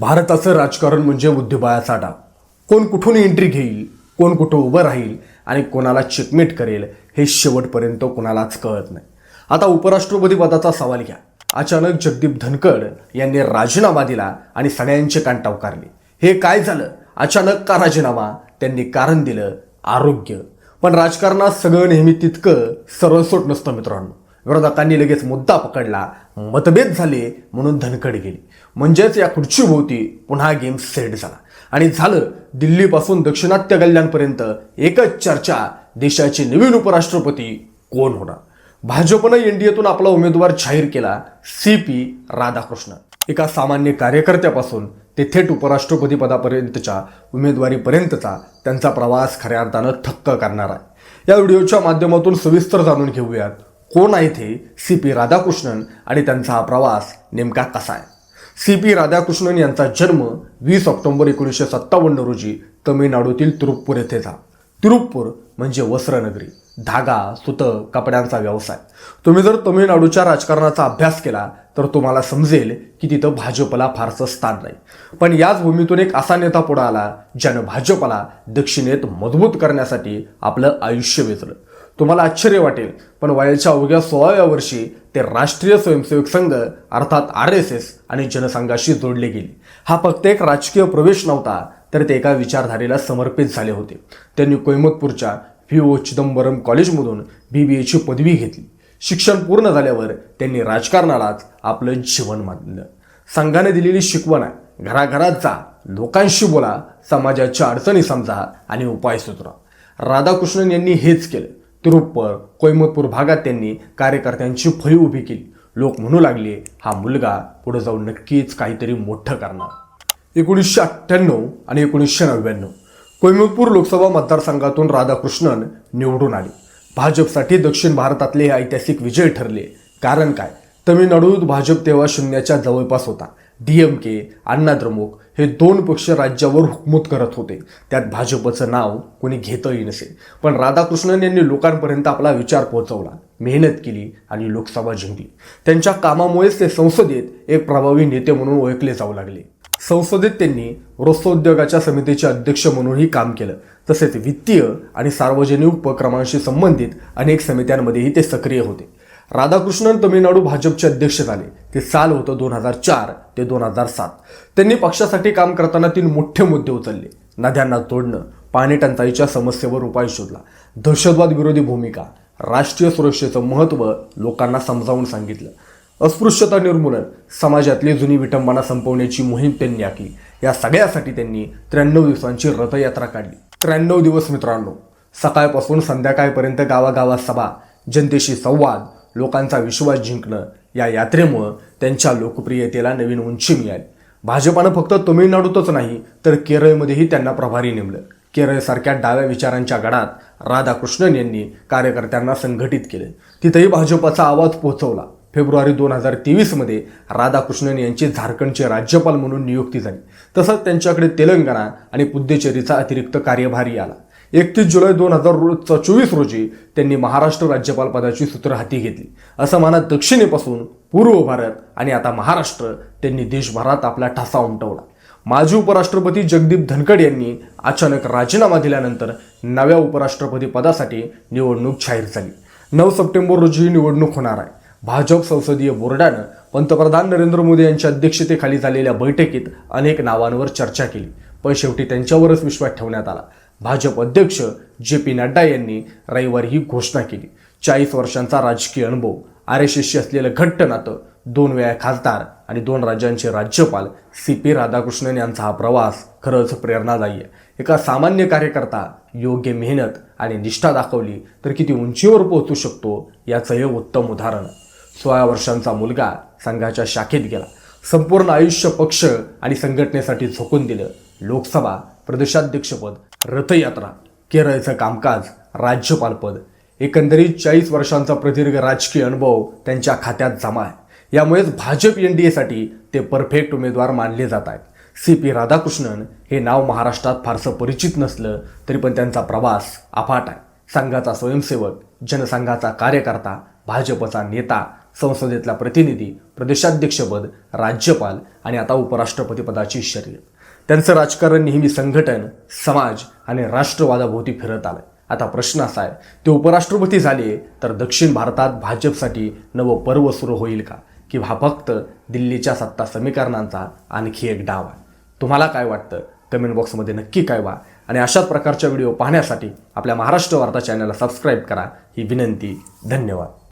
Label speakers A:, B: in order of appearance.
A: भारताचं राजकारण म्हणजे बुद्धिबळाचा डाव. कोण कुठून एंट्री घेईल कोण कुठं उभं राहील आणि कोणाला चेकमेट करेल हे शेवटपर्यंत कोणालाच कळत नाही. आता उपराष्ट्रपती पदाचा सवाल घ्या. अचानक जगदीप धनखड यांनी राजीनामा दिला आणि सगळ्यांचे कान उकारले हे काय झालं? अचानक का राजीनामा? त्यांनी कारण दिलं आरोग्य. पण राजकारणात सगळं नेहमी तितकं सरळसोट नसतं मित्रांनो. विरोधकांनी लगेच मुद्दा पकडला मतभेद झाले म्हणून धनकड गेली. म्हणजेच या खुर्चीभोवती पुन्हा गेम सेट झाला. आणि झालं दिल्लीपासून दक्षिणात्य गल्ल्यांपर्यंत एकच चर्चा देशाचे नवीन उपराष्ट्रपती कोण होणार? भाजपनं एनडीएतून आपला उमेदवार जाहीर केला सी पी राधाकृष्ण. एका सामान्य कार्यकर्त्यापासून ते थेट उपराष्ट्रपती पदापर्यंतच्या उमेदवारीपर्यंतचा त्यांचा प्रवास खऱ्या अर्थानं थक्क करणार आहे. या व्हिडिओच्या माध्यमातून सविस्तर जाणून घेऊयात कोण आहे ते सी पी राधाकृष्णन आणि त्यांचा हा प्रवास नेमका कसा आहे? सी पी राधाकृष्णन यांचा जन्म वीस ऑक्टोंबर एकोणीसशे सत्तावन्न रोजी तमिळनाडूतील तिरुप्पूर येथे झाला. तिरुप्पूर म्हणजे वस्त्रनगरी. धागा सुतं कपड्यांचा व्यवसाय. तुम्ही जर तमिळनाडूच्या राजकारणाचा अभ्यास केला तर तुम्हाला समजेल की तिथं भाजपला फारसं स्थान नाही. पण याच भूमीतून एक असा नेता पुढे आला ज्यानं भाजपला दक्षिणेत मजबूत करण्यासाठी आपलं आयुष्य वेचलं. तुम्हाला आश्चर्य वाटेल. पण वयाच्या अवघ्या सोळाव्या वर्षी ते राष्ट्रीय स्वयंसेवक संघ अर्थात आर एस एस आणि जनसंघाशी जोडले गेले. हा फक्त एक राजकीय प्रवेश नव्हता तर ते एका विचारधारेला समर्पित झाले होते. त्यांनी कोयमतपूरच्या व्ही ओ चिदंबरम कॉलेजमधून बी बी एची पदवी घेतली. शिक्षण पूर्ण झाल्यावर त्यांनी राजकारणालाच आपलं जीवन मानलं. संघाने दिलेली शिकवण आहे. घराघरात जा. लोकांशी बोला. समाजाच्या अडचणी समजा आणि उपाय सुचवा राधाकृष्णन यांनी हेच केलं. तिरुप्पर कोईमतपूर भागात त्यांनी कार्यकर्त्यांची फळी उभी केली. लोक म्हणू लागले हा मुलगा पुढे जाऊन नक्कीच काहीतरी मोठं करणार. एकोणीसशे अठ्ठ्याण्णव आणि एकोणीसशे नव्याण्णव कोईमतपूर लोकसभा मतदारसंघातून राधाकृष्णन निवडून आले. भाजपसाठी दक्षिण भारतातले हे ऐतिहासिक विजय ठरले. कारण काय? तमिळनाडूत भाजप तेव्हा शून्याच्या जवळपास होता. डीएमके के द्रमुक हे दोन पक्ष राज्यावर हुकमत करत होते. त्यात भाजपचं नाव कोणी घेतही नसे. पण राधाकृष्णन यांनी लोकांपर्यंत आपला विचार पोहोचवला. मेहनत केली आणि लोकसभा जिंकली. त्यांच्या कामामुळेच ते संसदेत एक प्रभावी नेते म्हणून ओळखले जाऊ लागले. संसदेत त्यांनी रस्तोद्योगाच्या समितीचे अध्यक्ष म्हणूनही काम केलं. तसेच वित्तीय आणि सार्वजनिक उपक्रमांशी संबंधित अनेक समित्यांमध्येही ते सक्रिय होते. राधाकृष्णन तमिळनाडू भाजपचे अध्यक्ष झाले. ते साल होतं दोन हजार चार ते दोन हजार सात. त्यांनी पक्षासाठी काम करताना तीन मोठे मुद्दे उचलले. नद्यांना तोडणं पाणी टंचाईच्या समस्येवर उपाय शोधला. दहशतवाद विरोधी भूमिका राष्ट्रीय सुरक्षेचं महत्त्व लोकांना समजावून सांगितलं. अस्पृश्यता निर्मूलन समाजातली जुनी विटंबना संपवण्याची मोहीम त्यांनी आखली. या सगळ्यासाठी त्यांनी त्र्याण्णव दिवसांची रथयात्रा काढली. त्र्याण्णव दिवस मित्रांनो सकाळपासून संध्याकाळपर्यंत गावागावात सभा जनतेशी संवाद लोकांचा विश्वास जिंकणं या यात्रेमुळं त्यांच्या लोकप्रियतेला नवीन उंची मिळाली. भाजपानं फक्त तमिळनाडूतच नाही तर केरळमध्येही त्यांना प्रभारी नेमलं. केरळसारख्या डाव्या विचारांच्या गडात राधाकृष्णन यांनी कार्यकर्त्यांना संघटित केले. तिथेही भाजपाचा आवाज पोहोचवला. फेब्रुवारी दोन हजार तेवीसमध्ये राधाकृष्णन यांची झारखंडचे राज्यपाल म्हणून नियुक्ती झाली. तसंच त्यांच्याकडे तेलंगणा आणि पुद्देचेरीचा अतिरिक्त कार्यभारी आला. एकतीस जुलै दोन हजार चोवीस रोजी त्यांनी महाराष्ट्र राज्यपाल पदाची सूत्र हाती घेतली. असं मानत दक्षिणेपासून पूर्व भारत आणि आता महाराष्ट्र त्यांनी देशभरात आपला ठसा उमटवला. माजी उपराष्ट्रपती जगदीप धनखड यांनी अचानक राजीनामा दिल्यानंतर नव्या उपराष्ट्रपती पदासाठी निवडणूक जाहीर झाली. नऊ सप्टेंबर रोजी ही निवडणूक होणार आहे. भाजप संसदीय बोर्डानं पंतप्रधान नरेंद्र मोदी यांच्या अध्यक्षतेखाली झालेल्या बैठकीत अनेक नावांवर चर्चा केली. पण शेवटी त्यांच्यावरच विश्वास ठेवण्यात आला. भाजप अध्यक्ष जे पी नड्डा यांनी रविवारी ही घोषणा केली. चाळीस वर्षांचा राजकीय अनुभव आर एस एसशी असलेलं घट्ट नातं दोन वेळा खासदार आणि दोन राज्यांचे राज्यपाल सी पी राधाकृष्णन यांचा हा प्रवास खरंच प्रेरणादायी आहे. एका सामान्य कार्यकर्ता योग्य मेहनत आणि निष्ठा दाखवली तर किती उंचीवर पोहोचू शकतो याचं हे उत्तम उदाहरण. सोळा वर्षांचा मुलगा संघाच्या शाखेत गेला. संपूर्ण आयुष्य पक्ष आणि संघटनेसाठी झोकून दिलं. लोकसभा प्रदेशाध्यक्षपद रथयात्रा केरळचं कामकाज राज्यपालपद एकंदरीत चाळीस वर्षांचा प्रदीर्घ राजकीय अनुभव त्यांच्या खात्यात जमा आहे. यामुळेच भाजप एन डी एसाठी ते परफेक्ट उमेदवार मानले जात आहेत. सी पी राधाकृष्णन हे नाव महाराष्ट्रात फारसं परिचित नसलं तरी पण त्यांचा प्रवास अफाट आहे. संघाचा स्वयंसेवक जनसंघाचा कार्यकर्ता भाजपचा नेता संसदेतला प्रतिनिधी प्रदेशाध्यक्षपद राज्यपाल आणि आता उपराष्ट्रपती पदाची शर्यत. त्यांचं राजकारण नेहमी संघटन समाज आणि राष्ट्रवादाभोवती फिरत आलं आता प्रश्न असा आहे ते उपराष्ट्रपती झाले तर दक्षिण भारतात भाजपसाठी नवं पर्व सुरू होईल का? की हा फक्त दिल्लीच्या सत्ता समीकरणांचा आणखी एक डाव आहे? तुम्हाला काय वाटतं? कमेंट बॉक्समध्ये नक्की काय व्हा आणि अशाच प्रकारच्या व्हिडिओ पाहण्यासाठी आपल्या महाराष्ट्र वार्ता चॅनलला सबस्क्राईब करा. ही विनंती धन्यवाद.